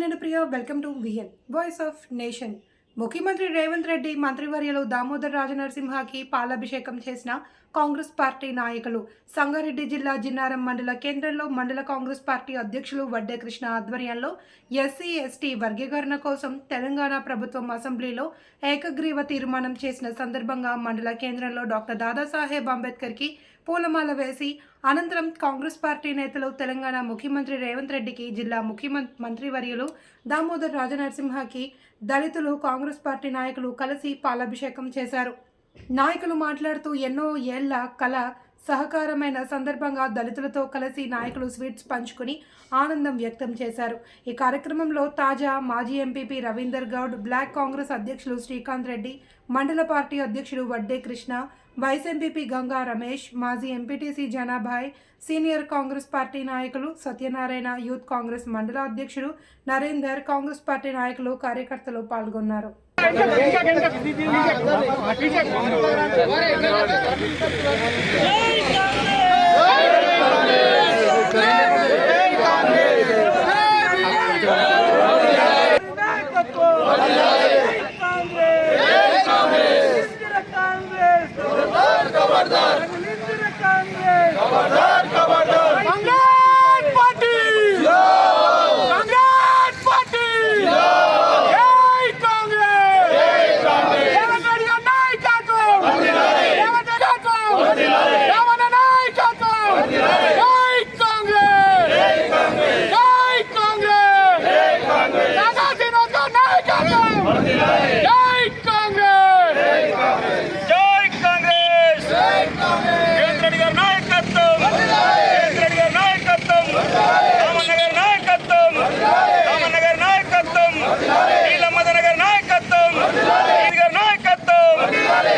నేను Priya. Welcome to V N voice of nation ముఖ్యమంత్రి రేవంత్ రెడ్డి మంత్రివర్యులు దామోదర్ రాజనరసింహకి పాలాభిషేకం చేసిన కాంగ్రెస్ పార్టీ నాయకులు సంగారెడ్డి జిల్లా జిన్నారం మండల కేంద్రంలో మండల కాంగ్రెస్ పార్టీ అధ్యక్షులు వడ్డే కృష్ణ ఆధ్వర్యంలో ఎస్సీ ఎస్టీ వర్గీకరణ కోసం తెలంగాణ ప్రభుత్వం అసెంబ్లీలో ఏకగ్రీవ తీర్మానం చేసిన సందర్భంగా మండల కేంద్రంలో డాక్టర్ దాదాసాహెబ్ అంబేద్కర్కి పూలమాల వేసి అనంతరం కాంగ్రెస్ పార్టీ నేతలు తెలంగాణ ముఖ్యమంత్రి రేవంత్ రెడ్డికి జిల్లా ముఖ్యమంత్రి మంత్రివర్యులు దామోదర్ రాజనరసింహకి దళితులు కాంగ్రెస్ పార్టీ నాయకులు కలిసి పాలాభిషేకం చేశారు. నాయకులు మాట్లాడుతూ ఎన్నో ఏళ్ళ కళ సహకారమైన సందర్భంగా దళితులతో కలిసి నాయకులు స్వీట్స్ పంచుకుని ఆనందం వ్యక్తం చేశారు. ఈ కార్యక్రమంలో తాజా మాజీ ఎంపీపీ రవీందర్ గౌడ్ బ్లాక్ కాంగ్రెస్ అధ్యక్షులు శ్రీకాంత్ రెడ్డి మండల పార్టీ అధ్యక్షుడు వడ్డే కృష్ణ వైస్ ఎంపీపీ గంగా రమేష్ మాజీ MPTC Janabhai senior Congress party నాయకులు సత్యనారాయణ యూత్ కాంగ్రెస్ మండల అధ్యక్షుడు నరేందర్ కాంగ్రెస్ పార్టీ నాయకులు కార్యకర్తలు పాల్గొన్నారు కాంగ్రెస్ పార్టీ కాంగ్రెస్ పార్టీ జై కాంగ్రెస్ రేవంత్ రెడ్డి గారి నాయకత్వం రేవంత్ రెడ్డి నాయకత్వం రేవంత్ నాయకత్వం జై కాంగ్రెస్ జై కాంగ్రెస్ నాగా శ్రీనివాస్ గారి నాయకత్వం జై కాంగ్రెస్ జై కాంగ్రెస్ రేవంత్ రెడ్డి గారి నాయకత్వం రేవంత్ రెడ్డి గారి నాయకత్వం రామన్న గారి నాయకత్వం రామన్న గారి నాయకత్వం నీలమ్మదన గారి నాయకత్వం రెడ్డి గారి నాయకత్వం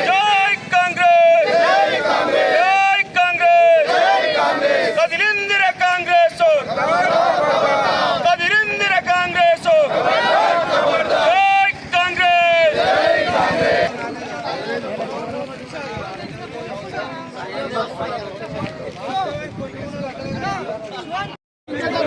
జై కాంగ్రెస్ జై కాంగ్రెస్ కదిలిందిర కాంగ్రెస్ కదిలిందిర కాంగ్రెస్ జై Congress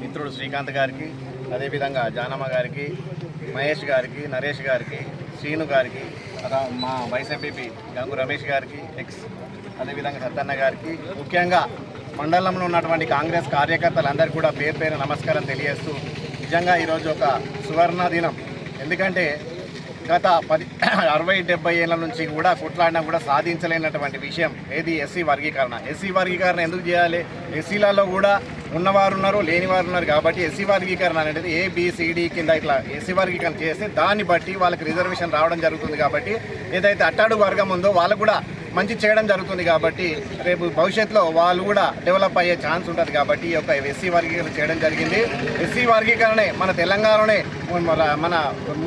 మిత్రుడు శ్రీకాంత్ గారికి అదేవిధంగా జానమ్మ గారికి మహేష్ గారికి నరేష్ గారికి శ్రీను గారికి మా వైస్ ఎంపీపీ గంగు రమేష్ గారికి ఎక్స్ అదేవిధంగా సత్తన్న గారికి ముఖ్యంగా మండలంలో ఉన్నటువంటి కాంగ్రెస్ కార్యకర్తలందరికీ కూడా పేరు పేరు నమస్కారం తెలియజేస్తూ నిజంగా ఈరోజు ఒక సువర్ణ దినం. ఎందుకంటే గత పది అరవై డెబ్బై ఏళ్ళ నుంచి కూడా కొట్లాడినా కూడా సాధించలేనటువంటి విషయం ఏది? ఎస్సీ వర్గీకరణ. ఎస్సీ వర్గీకరణ ఎందుకు చేయాలి? ఎస్సీలలో కూడా ఉన్నవారు ఉన్నారు లేని వారు ఉన్నారు కాబట్టి ఎస్సీ వర్గీకరణ అనేది ఏబిసిడి కింద ఇట్లా ఎస్సీ వర్గీకరణ చేస్తే దాన్ని బట్టి వాళ్ళకి రిజర్వేషన్ రావడం జరుగుతుంది కాబట్టి ఏదైతే అట్టాడు వర్గం ఉందో వాళ్ళకు కూడా మంచి చేయడం జరుగుతుంది కాబట్టి రేపు భవిష్యత్తులో వాళ్ళు కూడా డెవలప్ అయ్యే ఛాన్స్ ఉంటుంది కాబట్టి ఈ యొక్క ఎస్సీ వర్గీకరణ చేయడం జరిగింది. ఎస్సీ వర్గీకరణే మన తెలంగాణలోనే మన-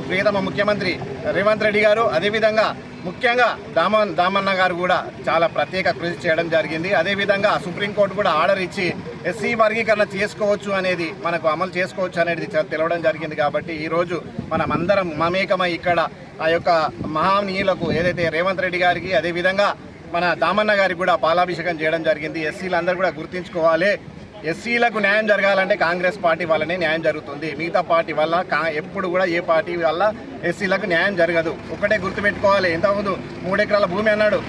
ప్రియతమ ముఖ్యమంత్రి రేవంత్ రెడ్డి గారు అదేవిధంగా ముఖ్యంగా దామన్ దామన్న గారు కూడా చాలా ప్రత్యేక కృషి చేయడం జరిగింది. అదేవిధంగా సుప్రీంకోర్టు కూడా ఆర్డర్ ఇచ్చి ఎస్సీ వర్గీకరణ చేసుకోవచ్చు అనేది మనకు అమలు చేసుకోవచ్చు అనేది తెలవడం జరిగింది కాబట్టి ఈరోజు మనమందరం మమేకమై ఇక్కడ ఆ యొక్క మహానీయులకు ఏదైతే రేవంత్ రెడ్డి గారికి అదేవిధంగా మన దామన్న గారికి కూడా పాలాభిషేకం చేయడం జరిగింది. ఎస్సీలందరూ కూడా గుర్తించుకోవాలి. ఎస్సీలకు న్యాయం జరగాలంటే కాంగ్రెస్ పార్టీ వల్లనే న్యాయం జరుగుతుంది. మిగతా పార్టీ వల్ల కా ఎప్పుడు కూడా ఏ పార్టీ వల్ల ఎస్సీలకు న్యాయం జరగదు. ఒకటే గుర్తుపెట్టుకోవాలి. ఇంతకుముందు మూడెకరాల భూమి అన్నాడు.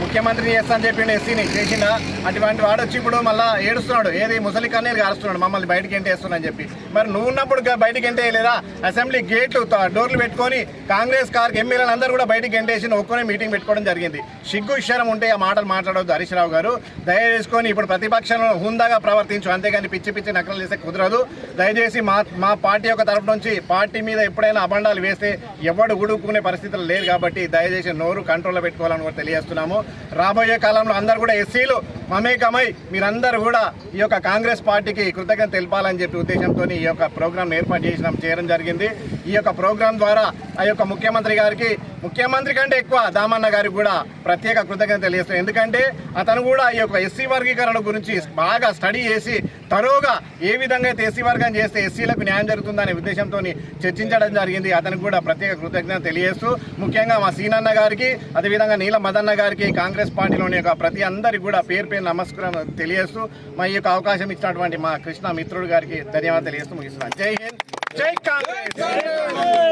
ముఖ్యమంత్రిని చేస్తా అని చెప్పిండు ఎస్సీని చేసిన అటువంటి వాడు వచ్చి ఇప్పుడు మళ్ళీ ఏడుస్తున్నాడు. ఏది? ముసలి కన్నీరు కారుస్తున్నాడు. మమ్మల్ని బయటికి ఎంటే వేస్తున్నాను చెప్పి. మరి నువ్వు ఉన్నప్పుడు బయటికి ఎంటే లేదా అసెంబ్లీ గేట్లు డోర్లు పెట్టుకొని కాంగ్రెస్ కార్ ఎమ్మెల్యేలు అందరూ కూడా బయటికి ఎంటేసి ఒక్కనే మీటింగ్ పెట్టుకోవడం జరిగింది. సిగ్గు విషయం ఉంటే ఆ మాటలు మాట్లాడవద్దు హరీష్ రావు గారు. దయచేసుకొని ఇప్పుడు ప్రతిపక్షంలో హుందాగా ప్రవర్తించు. అంతేగాని పిచ్చి పిచ్చి నకలు చేస్తే కుదరదు. దయచేసి మా మా పార్టీ యొక్క తరఫు నుంచి పార్టీ మీద ఎప్పుడైనా అబండాలు వేస్తే ఎవడు ఉడుకునే పరిస్థితులు లేదు కాబట్టి దయచేసి నోరు కంట్రోల్లో పెట్టుకోవాలని కూడా తెలియజేస్తున్నాము. రాబోయే కాలంలో అందరూ కూడా ఎస్సీలు మమేకమై మీరందరూ కూడా ఈ యొక్క కాంగ్రెస్ పార్టీకి కృతజ్ఞత తెలపాలని చెప్పి ఉద్దేశంతో ఈ యొక్క ప్రోగ్రాం ఏర్పాటు చేసినాం చేయడం జరిగింది. ఈ యొక్క ప్రోగ్రాం ద్వారా ఆ యొక్క ముఖ్యమంత్రి గారికి ముఖ్యమంత్రి కంటే ఎక్కువ దామన్న గారికి కూడా ప్రత్యేక కృతజ్ఞత తెలియజేస్తాం ఎందుకంటే అతను కూడా ఈ యొక్క ఎస్సీ వర్గీకరణ గురించి బాగా స్టడీ చేసి తరోగా ఏ విధంగా అయితే ఎస్సీ వర్గం చేస్తే ఎస్సీలకు న్యాయం జరుగుతుందనే ఉద్దేశంతో చర్చించడం జరిగింది. అతనికి కూడా ప్రత్యేక కృతజ్ఞత తెలియజేస్తూ ముఖ్యంగా మా సీనన్న గారికి అదేవిధంగా నీల మదన్న గారికి కాంగ్రెస్ పార్టీలోని యొక్క ప్రతి అందరికి కూడా పేరు పేరు నమస్కారం తెలియజేస్తూ మా ఈ యొక్క అవకాశం ఇచ్చినటువంటి మా కృష్ణ మిత్రుడు గారికి ధన్యవాదాలు తెలియజేస్తూ ముగిస్తున్నాను. జై హింద్ జై కాంగ్రెస్!